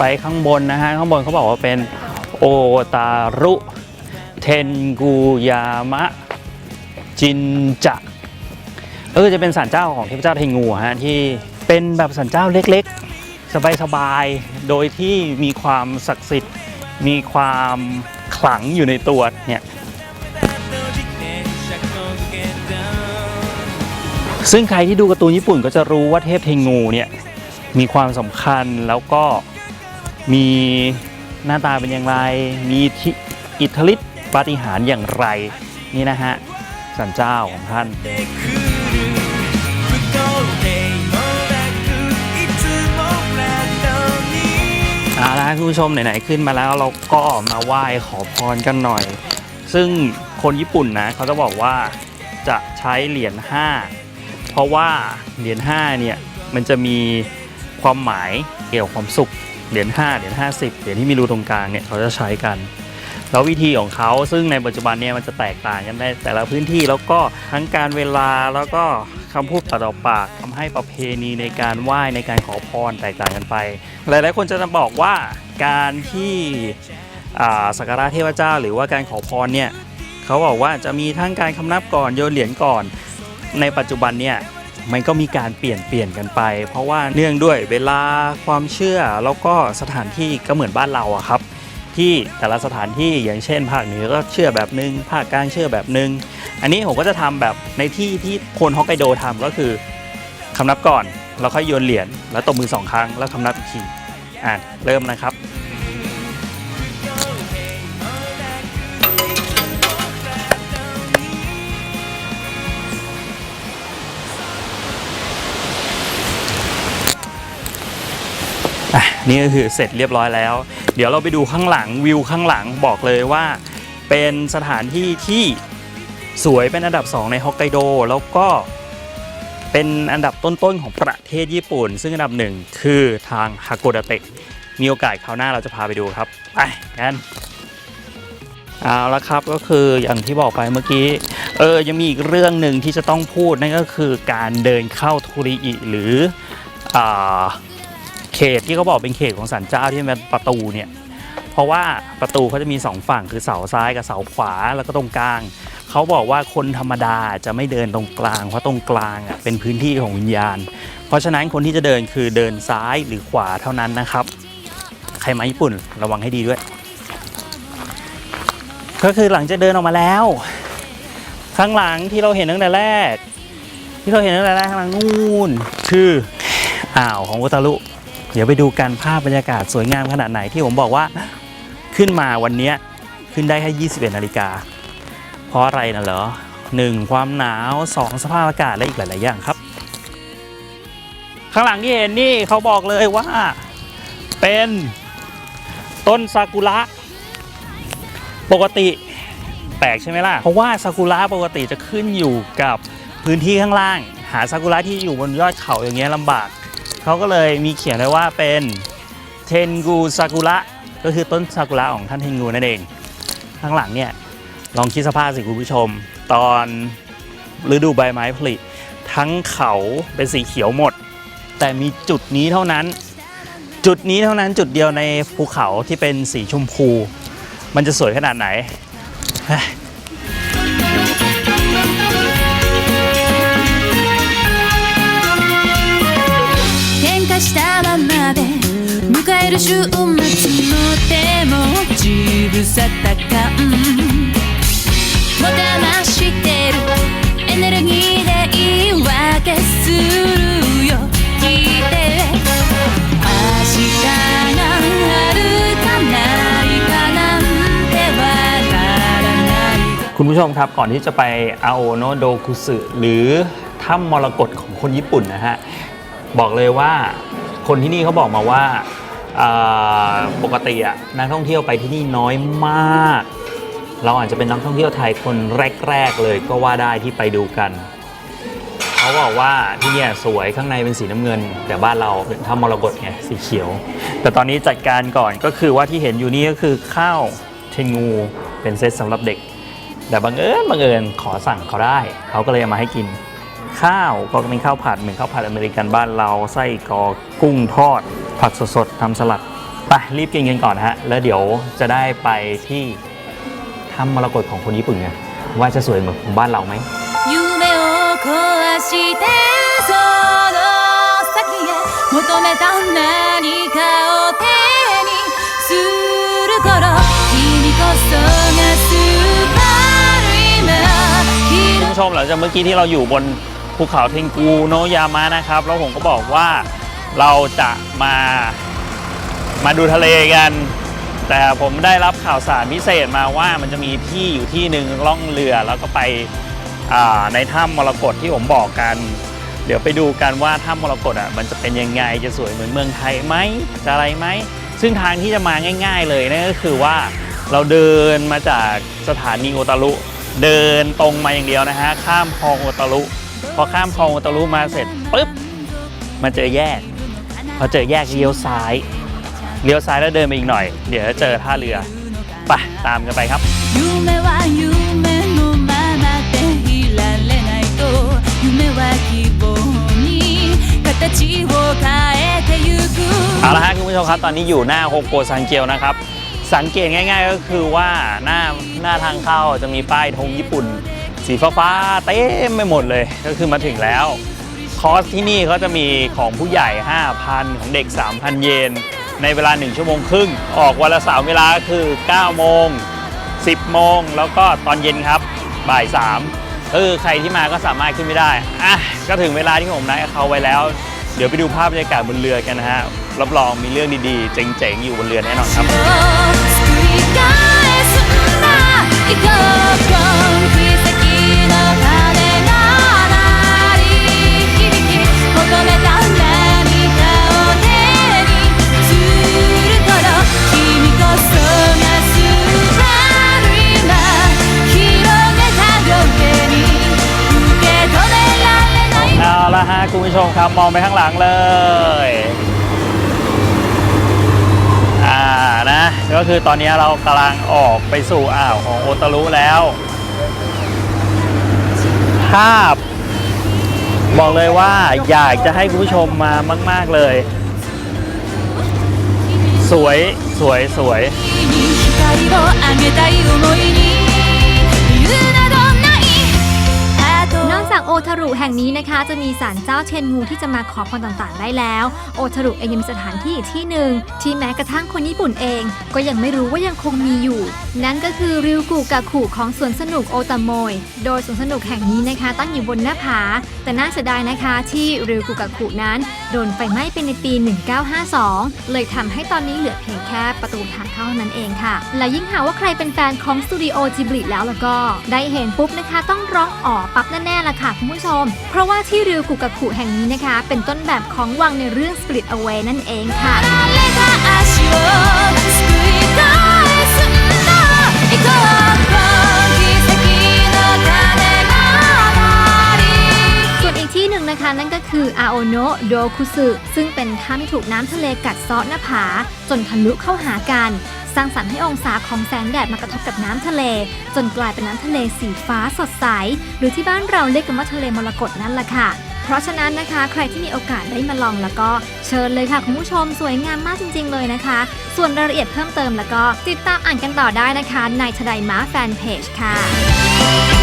ไปข้างบนนะฮะ ข้างบนเขาบอกว่าเป็นโอตารุเทนกูยามะจินจะเออจะเป็นศาลเจ้าของเทพเจ้าเทงูฮะที่เป็นแบบศาลเจ้าเล็กๆ สบายๆ โดยที่มีความศักดิ์สิทธิ์ มีความขลังอยู่ในตัวเนี่ยซึ่งใครที่ดูการ์ตูนญี่ปุ่นก็จะรู้ว่าเทพเทงูเนี่ยมีความสำคัญแล้วก็ มีหน้าตาเป็นอย่างไร มีอิทธิฤทธิปาฏิหาริย์อย่างไร นี่นะฮะสันเจ้าของท่านเอาละคุณผู้ชมไหนๆขึ้นมาแล้วเราก็มาไหว้ขอพรกันหน่อย ซึ่งคนญี่ปุ่นนะเขาจะบอกว่าจะใช้เหรียญ5เพราะว่าเหรียญ5เนี่ยมันจะมีความหมายเกี่ยวกับความสุข เหรียญ5เหรียญ50 เหรียญที่มีรูตรงกลางเนี่ยเขาจะใช้กัน แล้ววิธีของเขาซึ่งในปัจจุบันเนี่ยมันจะแตกต่างกันในแต่ละพื้นที่แล้วก็ทั้งการเวลาแล้วก็คำพูดปากต่อปากทำให้ประเพณีในการไหว้ในการขอพรแตกต่างกันไป หลายๆคนจะบอกว่าการที่สักการะเทพเจ้า หรือว่าการขอพรเนี่ยเขาบอกว่าจะมีทั้งการคำนับก่อนโยนเหรียญก่อน ในปัจจุบันเนี่ย มันก็มีการเปลี่ยนเปลี่ยนกันไป เพราะว่าเนื่องด้วยเวลาความเชื่อแล้วก็สถานที่ก็เหมือนบ้านเราอะครับ ที่แต่ละสถานที่อย่างเช่น ภาคเหนือก็เชื่อแบบนึงภาคกลางเชื่อแบบนึง อันนี้ผมก็จะทำแบบในที่ที่คนฮอกไกโดทำก็คือคำนับก่อนแล้วค่อยโยนเหรียญแล้วตบมือสองครั้งแล้วคำนับอีกทีอะเริ่มนะครับ อะนี่ก็คือเสร็จเรียบร้อยแล้ว เดี๋ยวเราไปดูข้างหลังวิวข้างหลังบอกเลยว่า เป็นสถานที่ที่สวยเป็นอันดับ 2 ในฮอกไกโดแล้วก็เป็นอันดับต้นๆของประเทศญี่ปุ่น ซึ่งอันดับหนึ่งคือทางฮาโกดาเตะมีโอกาสคราวหน้าเราจะพาไปดูครับไปกันเอาละครับก็คืออย่างที่บอกไปเมื่อกี้เออยังมีอีกเรื่องหนึ่งที่จะต้องพูดนั่นก็คือการเดินเข้าทูริอิหรืออ่า ขตที่เขาบอกเป็นเขตของศาลเจ้าที่เป็นประตูเนี่ยเพราะว่าประตูเขาจะมีสองฝั่งคือเสาซ้ายกับเสาขวาแล้วก็ตรงกลางเขาบอกว่าคนธรรมดาจะไม่เดินตรงกลาง เพราะตรงกลางอะเป็นพื้นที่ของวิญญาณ เพราะฉะนั้นคนที่จะเดินคือเดินซ้ายหรือขวาเท่านั้นนะครับ ใครมาญี่ปุ่นระวังให้ดีด้วย ก็คือหลังจากเดินออกมาแล้ว ข้างหลังที่เราเห็นตั้งแต่แรก ที่เราเห็นตั้งแต่แรกข้างหลังนู่นคืออ่าวของโอตารุ เดี๋ยวไปดูกันภาพบรรยากาศสวยงามขนาดไหนที่ผมบอกว่าขึ้นมาวันนี้ขึ้นได้แค่21นาฬิกา เพราะอะไรนะเหรอ 1. ความหนาว 2. สภาพอากาศและอีกหลาย ๆ อย่างครับ ข้างหลังที่เห็นนี่เขาบอกเลยว่าเป็นต้นซากุระปกติแปลกใช่ไหมล่ะ เพราะว่าซากุระปกติจะขึ้นอยู่กับพื้นที่ข้างล่าง หาซากุระที่อยู่บนยอดเขาอย่างเงี้ยลำบาก เขาก็เลยมีเขียนไว้ว่าเป็นเทนกูซากุระก็คือต้นซากุระของท่านเทนกูนั่นเอง ข้างหลังเนี่ยลองคิดสภาพสิคุณผู้ชม ตอนฤดูใบไม้ผลิทั้งเขาเป็นสีเขียวหมด แต่มีจุดนี้เท่านั้น จุดนี้เท่านั้นจุดเดียวในภูเขาที่เป็นสีชมพู มันจะสวยขนาดไหน 迎える週末の手もちぶさった感もたらしてるエネルギーで言い訳するよ聞いて明日があるかないかなんてわからない คุณผู้ชมครับก่อนที่จะไปอาโอโนโดคุสึหรือถ้ำมรกตของคนญี่ปุ่นนะฮะ บอกเลยว่าคนที่นี่เขาบอกมาว่าอ่า ปกติอะนักท่องเที่ยวไปที่นี่น้อยมาก เราอาจจะเป็นนักท่องเที่ยวไทยคนแรกๆเลยก็ว่าได้ที่ไปดูกัน เขาบอกว่าที่เนี่ยสวยข้างในเป็นสีน้ำเงิน แต่บ้านเราเป็นถ้ำมรกตไงสีเขียว แต่ตอนนี้จัดการก่อนก็คือว่าที่เห็นอยู่นี่ก็คือข้าวเทงูเป็นเซตสำหรับเด็ก แต่บังเอิญบังเอิญขอสั่งเขาได้ เขาก็เลยมาให้กินข้าวก็เป็นข้าวผัดเหมือนข้าวผัดอเมริกันบ้านเราไส้กรอกกุ้งทอด ผักสดๆทำสลัดไปรีบกินกันก่อนฮะ แล้วเดี๋ยวจะได้ไปที่ถ้ำมรกตของคนญี่ปุ่นไงว่าจะสวยเหมือนบ้านเราไหมคุณผู้ชมหลังจากเมื่อกี้ที่เราอยู่บนภูเขาเทงกูโนยามะนะครับ แล้วผมก็บอกว่า เราจะมามาดูทะเลกัน แต่ผมได้รับข่าวสารพิเศษมาว่ามันจะมีที่อยู่ที่หนึ่งล่องเรือแล้วก็ไปในถ้ำมรกตที่ผมบอกกัน เดี๋ยวไปดูกันว่าถ้ำมรกตอะมันจะเป็นยังไงจะสวยเหมือนเมืองไทยไหมจะอะไรไหมซึ่งทางที่จะมาง่าย ๆ เลยนั่นก็คือว่าเราเดินมาจากสถานีโอตารุเดินตรงมาอย่างเดียวนะฮะข้ามคลองโอตารุพอข้ามคลองโอตารุมาเสร็จปุ๊บมาเจอแยก พอเจอแยกเลี้ยวซ้าย เลี้ยวซ้ายแล้วเดินไปอีกหน่อย เดี๋ยวจะเจอท่าเรือ ไปตามกันไปครับเอาละฮะคุณผู้ชมครับ ตอนนี้อยู่หน้าโฮโกซังเกียวนะครับ สังเกตง่าย ๆ ก็คือว่าหน้าหน้าทางเข้าจะมีป้ายธงญี่ปุ่น สีฟ้าๆเต็มไปหมดเลยก็คือมาถึงแล้ว คอร์สที่นี่เขาจะมีของผู้ใหญ่ 5,000 ของเด็ก 3,000 เยน ในเวลา 1 ชั่วโมงครึ่ง ออกวันละ3เวลาก็คือ 9 โมง 10 โมง แล้วก็ตอนเย็นครับบ่าย3เออใครที่มาก็สามารถขึ้นไม่ได้ อะ ก็ถึงเวลาที่ผมนัดเขาไว้แล้ว เดี๋ยวไปดูภาพบรรยากาศบนเรือกันนะฮะ รับรองมีเรื่องดีๆ เจ๋งๆ อยู่บนเรือแน่นอนครับ ผู้ชมครับมองไปข้างหลังเลยอ่านะก็คือตอนนี้เรากำลังออกไปสู่อ่าวของโอตารุแล้วภาพ บอกเลยว่าอยากจะให้คุณผู้ชมมามาก ๆเลย สวยสวยสวย จากโอทารุแห่งนี้นะคะ จะมีศาลเจ้าเชนงูที่จะมาขอพรต่างๆได้แล้ว โอทารุเองยังมีสถานที่อีกที่หนึ่งที่แม้กระทั่งคนญี่ปุ่นเอง ก็ยังไม่รู้ว่ายังคงมีอยู่ นั่นก็คือริวกุกะคุของสวนสนุกโอตาโมยโดยสวนสนุกแห่งนี้นะคะ ตั้งอยู่บนหน้าผา แต่น่าเสียดายนะคะที่ริวกุกะคุนั้น โดนไฟไหม้ไปในปี 1952 เลยทำให้ตอนนี้เหลือเพียงแค่ประตูทางเข้านั้นเองค่ะ และยิ่งหากว่าใครเป็นแฟนของสตูดิโอจิบลิแล้วแล้วก็ได้เห็นปุ๊บนะคะ ต้องร้องอ๋อปั๊บแน่ๆละค่ะคุณผู้ชม เพราะว่าที่ริวกุกะคุแห่งนี้นะคะ เป็นต้นแบบของวังในเรื่อง split Away นั่นเองค่ะ คืออาโอโนะโดคุสึซึ่งเป็นถ้ำที่ถูกน้ำทะเลกัดเซาะหน้าผา จนทะลุเข้าหากัน สร้างสรรค์ให้องศาของแสงแดดมากระทบกับน้ำทะเล จนกลายเป็นน้ำทะเลสีฟ้าสดใส หรือที่บ้านเราเรียกกันว่าทะเลมรกตนั่นแหละค่ะเพราะฉะนั้นนะคะ ใครที่มีโอกาสได้มาลองแล้วก็เชิญเลยค่ะคุณผู้ชมสวยงามมากจริง ๆ เลยนะคะ ส่วนรายละเอียดเพิ่มเติมแล้วก็ติดตามอ่านกันต่อได้นะคะ ในทดายม้าแฟนเพจค่ะ